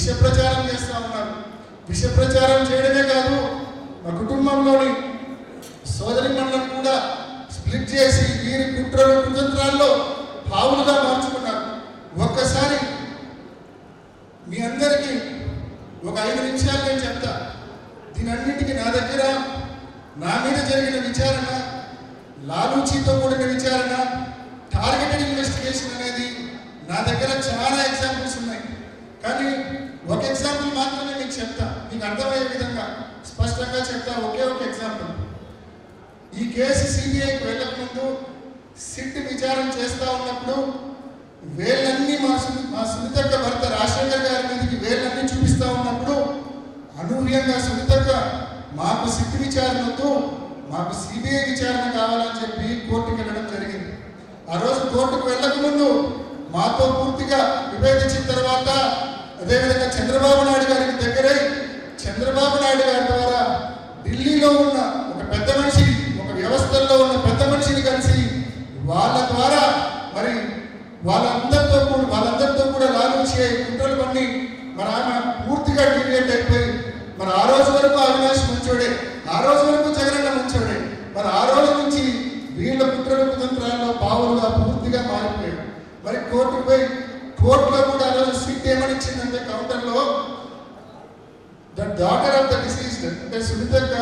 విష ప్రచారం చేస్తూ ఉన్నారు. విష ప్రచారం చేయడమే కాదు మా కుటుంబంలోని సోదరి మండలం కూడా స్ప్లిట్ చేసి వీరి కుట్రలు కుతంత్రాల్లో పావులుగా మార్చుకున్నారు. ఒక్కసారి మీ అందరికీ ఒక ఐదు నిమిషాలు నేను చెప్తా. దీనన్నింటికి నా దగ్గర నా మీద జరిగిన విచారణ లాలూచీతో కూడిన విచారణ టార్గెటెడ్ ఇన్వెస్టిగేషన్ అనేది నా దగ్గర చాలా ఎగ్జాంపుల్స్ ఉన్నాయి. కానీ ఒక ఎగ్జాంపుల్ మాత్రమే మీకు చెప్తా. మీకు అర్థమయ్యే విధంగా స్పష్టంగా చెప్తా. ఒకే ఒక ఎగ్జాంపుల్ ఈ కేసు సిబిఐకి వెళ్ళకముందు సిట్ విచారణ చేస్తా ఉన్నప్పుడు వేళ్ళన్నీ మా సు- మా సునీతక్క భర్త రాజశేఖర్ గారి మీదకి వేళ్ళన్నీ చూపిస్తా ఉన్నప్పుడు అనూహ్యంగా సునీతక్క మాకు సిట్ విచారణతో మాకు సిబిఐ విచారణ కావాలని చెప్పి కోర్టుకు వెళ్ళడం జరిగింది. ఆ రోజు కోర్టుకు వెళ్ళకముందు మాతో పూర్తిగా విభేదించిన తర్వాత అదేవిధంగా చంద్రబాబు నాయుడు గారికి దగ్గరై చంద్రబాబు నాయుడు గారి ద్వారా ఢిల్లీలో ఉన్న ఒక పెద్ద మనిషి ఒక వ్యవస్థల్లో ఉన్న పెద్ద మనిషిని కలిసి వాళ్ళ ద్వారా మరి వాళ్ళందరితో కూడా వాళ్ళందరితో కూడా లాలూచి కుట్రలు పన్ని మరి ఆమె పూర్తిగా డీవియేట్ అయిపోయి మరి ఆ రోజు వరకు అవినాష్ మంచోడే ఆ రోజు వరకు జగనన్న మంచోడే మరి ఆ రోజు నుంచి వీళ్ళ కుట్రల కుతంత్రాల్లో పావులుగా పూర్తిగా మారిపోయాడు మరి కోర్టుకు పోయి కోర్టులో కూడా ఆ రోజు సీట్ ఏమని ఇచ్చిందంటే కౌంటర్లో the daughter of the deceased అంటే సునీతక్క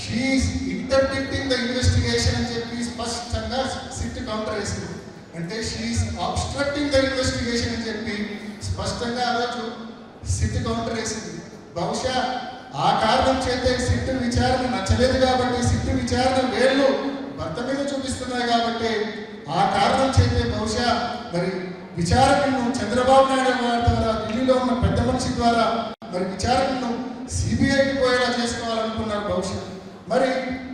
she is interdicting the investigation అని చెప్పి స్పష్టంగా సిట్ కౌంటర్ వేసింది. అంటే షీఈస్ అబ్స్ట్రక్టింగ్ ద ఇన్వెస్టిగేషన్ అని చెప్పి స్పష్టంగా ఆ రోజు సిట్ కౌంటర్ వేసింది. బహుశా ఆ కారణం చేతే సిట్ విచారణ నచ్చలేదు కాబట్టి సిట్ విచారణ వేళ్ళు భర్త మీద చూపిస్తున్నాయి కాబట్టి ఆ కారణం చేతే బహుశా మరి విచారణను చంద్రబాబు నాయుడు గారి ద్వారా ఢిల్లీలో ఉన్న పెద్ద మనిషి ద్వారా మరి విచారణను సిబిఐకి పోయేలా చేసుకోవాలనుకున్నారు బహుశా. మరి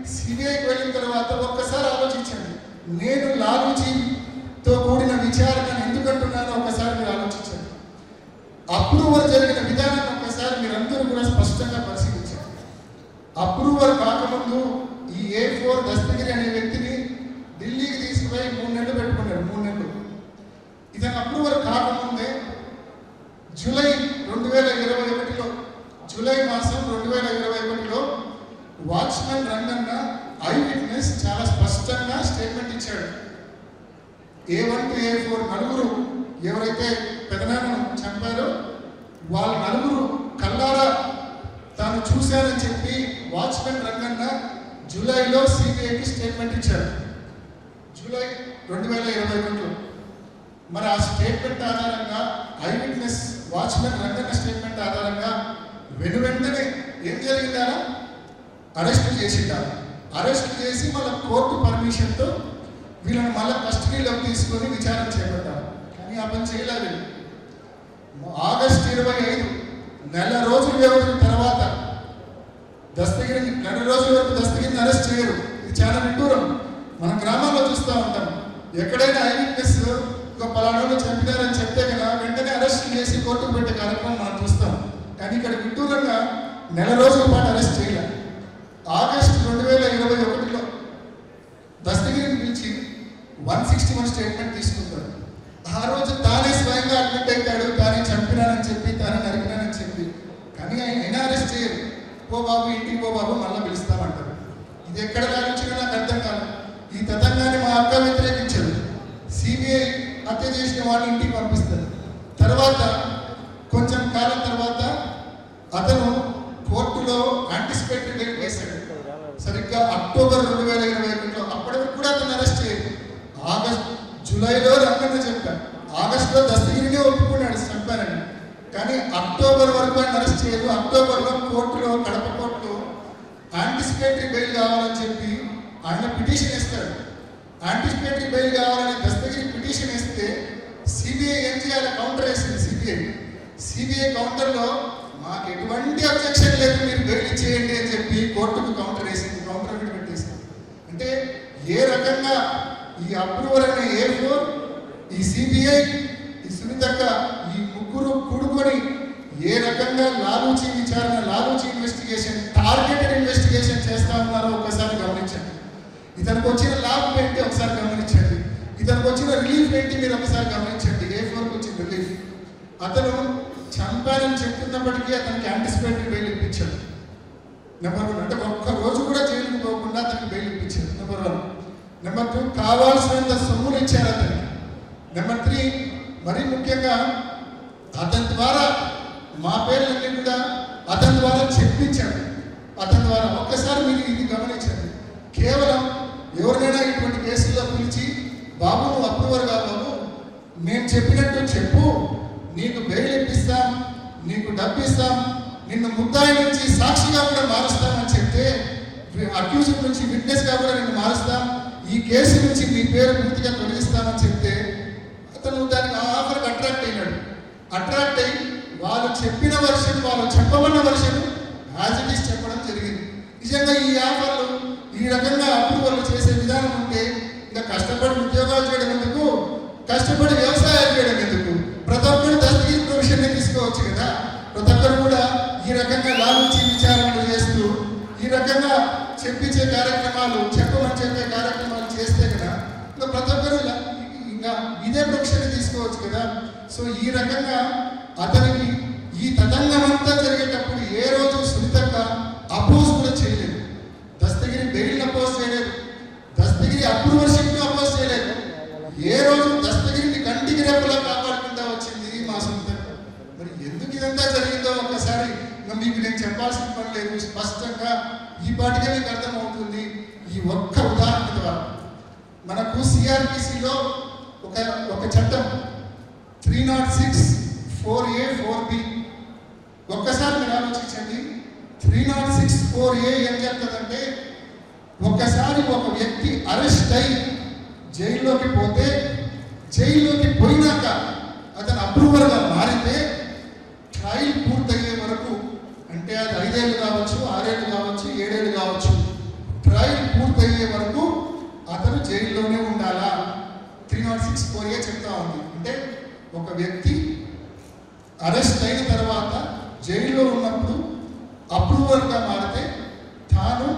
సిబిఐకి వెళ్ళిన తర్వాత ఒక్కసారి ఆలోచించండి. నేను లాలూజీతో కూడిన విచారణను ఎందుకంటున్నానో ఒక్కసారి మీరు ఆలోచించండి. అప్రూవల్ జరిగిన విధానం ఒక్కసారి మీరందరూ కూడా స్పష్టంగా పరిశీలించండి. అప్రూవల్ కాకముందు ఈ ఏ ఫోర్ దస్తగిరి అనే వ్యక్తిని ఢిల్లీకి తీసుకుపోయి మూడు నెలలు పెట్టుకున్నాడు. మూడు నెలలు. ఇతను అప్రూవల్ కాకముందే జూలై రెండు వేల ఇరవై ఒకటిలో జూలై మాసం రెండు వేల ఇరవై ఒకటిలో వాచ్మెన్ రంగన్న ఐ విట్నెస్ చాలా స్పష్టంగా స్టేట్మెంట్ ఇచ్చాడు. A one to A four నలుగురు ఎవరైతే పెదనాన్నను చంపారో వాళ్ళ నలుగురు కల్లారా తాను చూశానని చెప్పి వాచ్మెన్ రంగన్న జూలైలో సిబిఐకి స్టేట్మెంట్ ఇచ్చాడు. జూలై రెండు వేల ఇరవై ఒకటిలో. మరి ఆ స్టేట్మెంట్ ఆధారంగా eye witness watchman Ranganna statement ఆధారంగా వెను వెంటనే ఏం జరిగిందా అరెస్ట్ చేసిండారు అరెస్ట్ చేసి మళ్ళీ కోర్టు పర్మిషన్తో వీళ్ళని మళ్ళీ కస్టడీలోకి తీసుకొని విచారణ చేపట్టారు కానీ ఆ పని చేయలేదు ఆగస్ట్ ఇరవై ఐదు నెల రోజుల వ్యవధి తర్వాత దస్తగిరి నెల రోజుల వరకు దస్తగిరిని అరెస్ట్ చేయరు. ఇది చాలా నిట్టూరం. మన గ్రామాల్లో చూస్తూ ఉంటాం. ఎక్కడైనా ఐ విట్నెస్ ఒక పలానాడు చంపినారని చెప్తే కదా వెంటనే అరెస్ట్ చేసి కోర్టుకు పెట్టే కార్యక్రమం మనం కానీ ఇక్కడ విడ్డూరంగా నెల రోజుల పాటు అరెస్ట్ చేయలేదు ఆగస్ట్ రెండు వేల ఇరవై ఒకటిలో దస్తగిరిని పిలిచి వన్ సిక్స్టీ వన్ స్టేట్మెంట్ తీసుకుంటాడు ఆ రోజు తానే స్వయంగా అడ్మిట్ అవుతాడు తానే చంపినానని చెప్పి తానే నరికినానని చెప్పి. కానీ ఆయన అయినా అరెస్ట్ చేయరు. ఓ బాబు ఇంటికి పో బాబు మళ్ళీ పిలుస్తామంటారు. ఇది ఎక్కడ ఆలోచన నాకు అర్థం కాదు. ఈ తతంగాన్ని మా అక్క వ్యతిరేకించారు సిబిఐ హత్య చేసిన వాళ్ళు ఇంటికి పంపిస్తారు. తర్వాత కొంచెం కాలం తర్వాత అతను కోర్టులో యాంటిసిపేటరీ డేట్ వేశాడు. సరిగ్గా అక్టోబర్ రెండు వేల ఇరవై ఒకటిలో అప్పటి వరకు కూడా అతను అరెస్ట్ చేయదు ఆగస్ట్ జూలైలో రమ్మని చెప్పాడు ఆగస్టులో దస్తగిరిని ఒప్పుకున్నాడు చంపారని. కానీ అక్టోబర్ వరకు ఆయన అరెస్ట్ చేయదు అక్టోబర్లో కోర్టులో కడప కోర్టులో యాంటిసిపేటరీ బెయిల్ కావాలని చెప్పి ఆయన పిటిషన్ ఇస్తాడు యాంటిసిపేటరీ బెయిల్ కావాలని దస్తగిరి పిటిషన్ ఇస్తే సిబిఐ ఏం చేయాలి? కౌంటర్ వేసింది సిబిఐ సిబిఐ కౌంటర్లో మాకు ఎటువంటి అబ్జెక్షన్ లేదు మీరు బెయిల్ చేయండి అని చెప్పి కోర్టుకు కౌంటర్ వేసింది కౌంటర్ ఒకటి పెట్టేసింది అంటే ఏ రకంగా ఈ అప్రూవల్ అనే ఏ ఫోర్ ఈ సిబిఐ ఈ సునీతక్క ఈ ముగ్గురు కూడుకొని ఏ రకంగా లాలూచి విచారణ లాలూచి ఇన్వెస్టిగేషన్ టార్గెటెడ్ ఇన్వెస్టిగేషన్ చేస్తా ఉన్నారో ఒకసారి గమనించండి. ఇతనికి వచ్చిన లాభం ఏంటి ఒకసారి గమనించండి. ఇతనికి వచ్చిన రిలీఫ్ ఏంటి మీరు ఒకసారి గమనించండి. అతను చా చంపానని చెప్తున్నప్పటికీ అతనికి యాంటిసిపేటరీ బెయిల్ ఇప్పించాడు. నెంబర్ వన్ అంటే ఒక్క రోజు కూడా జైలుకు పోకుండా అతనికి బెయిల్ ఇప్పించాడు. నెంబర్ వన్ నెంబర్ టూ కావాల్సినంత సొమ్ములు ఇచ్చారు అతనికి. నెంబర్ త్రీ మరీ ముఖ్యంగా అతని ద్వారా మా పేర్లన్నీ కూడా అతని ద్వారా చెప్పించాడు. అతని ద్వారా ఒక్కసారి మీరు ఇది గమనించండి. కేవలం ఎవరినైనా ఇటువంటి కేసుల్లో పిలిచి బాబు నువ్వు అప్రూవర్గా బాబు చెప్పినట్టు చెప్పు నీకు బెయిల్ ఇప్పిస్తాం నీకు డబ్బిస్తాం నిన్ను ముద్దాయి నుంచి సాక్షిగా కూడా మారుస్తామని చెప్తే అక్యూజ్ నుంచి విట్నెస్గా కూడా నిన్ను మారుస్తాం ఈ కేసు నుంచి నీ పేరు పూర్తిగా తొలగిస్తామని చెప్తే అతను దానికి ఆఫర్ ఆఫర్కి అట్రాక్ట్ అయినాడు. అట్రాక్ట్ అయ్యి వాళ్ళు చెప్పిన వర్షన్ వాళ్ళు చెప్పమన్న వర్షన్ యాజ్ ఇట్ ఈస్ చెప్పడం జరిగింది. నిజంగా ఈ ఆఫర్లు ఈ రకంగా అప్రూవల్ చేసే విధానం ఉంటే ఇంకా కష్టపడి ఉద్యోగాలు చేయడం ఎందుకు? కష్టపడి వ్యవసాయాలు చేయడం ఎందుకు? ప్రతి ఒక్కరు దస్తగిరి ప్రొఫెషన్ తీసుకోవచ్చు కదా. ప్రతి ఒక్కరు కూడా ఈ రకంగా లాభించి విచారణలు చేస్తూ ఈ రకంగా చెప్పించే కార్యక్రమాలు చెప్పమని చెప్పే కార్యక్రమాలు చేస్తే కదా ఇంకా ప్రతి ఒక్కరు ఇంకా ఇదే ప్రొఫెషన్ తీసుకోవచ్చు కదా. సో ఈ రకంగా అతనికి ఈ తతంగమంతా జరిగేటప్పుడు ఏ రోజు సున్నితంగా స్పష్టంగా ఈ పాటికే మీకు అర్థమవుతుంది. ఈ ఒక్క ఉదాహరణ ద్వారా మనకు సిఆర్పిసిలో ఒక ఒక చట్టం three not six four A four B ఒక్కసారి మీరు ఆలోచించండి. Three not six four A ఏం చెప్తుందంటే ఒక్కసారి ఒక వ్యక్తి అరెస్ట్ అయి జైల్లోకి పోతే జైల్లోకి పోయినాక అతను అప్రూవర్గా మారితే ట్రయల్ పూర్తయ్యే వరకు అంటే అది ఐదేళ్ళు కావచ్చు ఆరేళ్ళు కావచ్చు ఏడేళ్ళు కావచ్చు ట్రయల్ పూర్తయ్యే వరకు అతను జైల్లోనే ఉండాలా? Three not six four A చెప్తా ఉంది. అంటే ఒక వ్యక్తి అరెస్ట్ అయిన తర్వాత జైల్లో ఉన్నప్పుడు అప్రూవర్గా మారితే తాను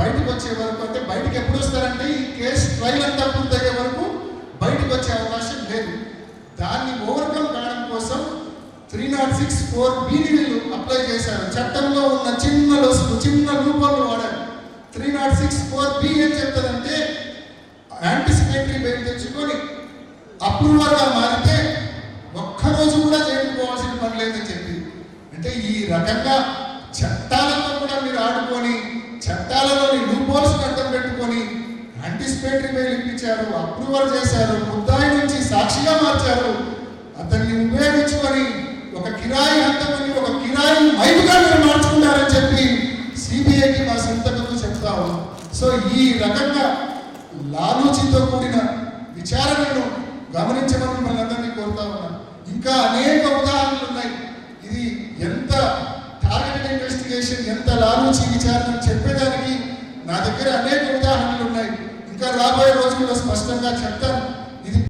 బయటకు వచ్చే వరకు అంటే బయటకు ఎప్పుడు వస్తారంటే ఈ కేసు ట్రయల్ అంతా పూర్తయ్యే వరకు బయటకు వచ్చే అవకాశం లేదు. దాన్ని ఓవర్కమ్ కావడం కోసం త్రీ నాట్ సిక్స్ ఫోర్ బీని వీళ్ళు అప్లై చేశారు చట్టంలో ఉన్న చిన్న లొసుకు చిన్న రూపంలో వాడాడు. Three not six four B ఏం చెప్తుందంటే యాంటిసిపేటరీ బెయిల్ తెచ్చుకొని అప్రూవల్గా మారితే ఒక్కరోజు కూడా చేయకపోవాల్సిన పని లేదని చెప్పి. అంటే ఈ రకంగా చట్టాలతో కూడా మీరు ఆడుకొని చట్టాలలోని లూపోల్స్ని అర్థం పెట్టుకొని యాంటిసిపేటరీ బెయిల్ ఇప్పించారు అప్రూవల్ చేశారు ముద్దాయి నుంచి సాక్షిగా మార్చారు అతన్ని ఉపయోగించుకొని ఒక కిరాయి హంతమని ఒక కిరాయి మైలుగా మీరు మార్చుకున్నారని చెప్పి సిబిఐకి మా సంతకకు చెప్తా ఉన్నాం. సో ఈ రకంగా లాలూచితో కూడిన విచారణను గమనించమని మిమ్మల్ని అందరినీ కోరుతా ఉన్నాను ఇంకా అనేక ఉదాహరణలు ఉన్నాయి. ఇది ఎంత టార్గెటెడ్ ఇన్వెస్టిగేషన్ ఎంత లాలూచి విచారణ చెప్పేదానికి నా దగ్గర అనేక ఉదాహరణలు ఉన్నాయి. ఇంకా రాబోయే రోజుల్లో స్పష్టంగా చెప్తాను.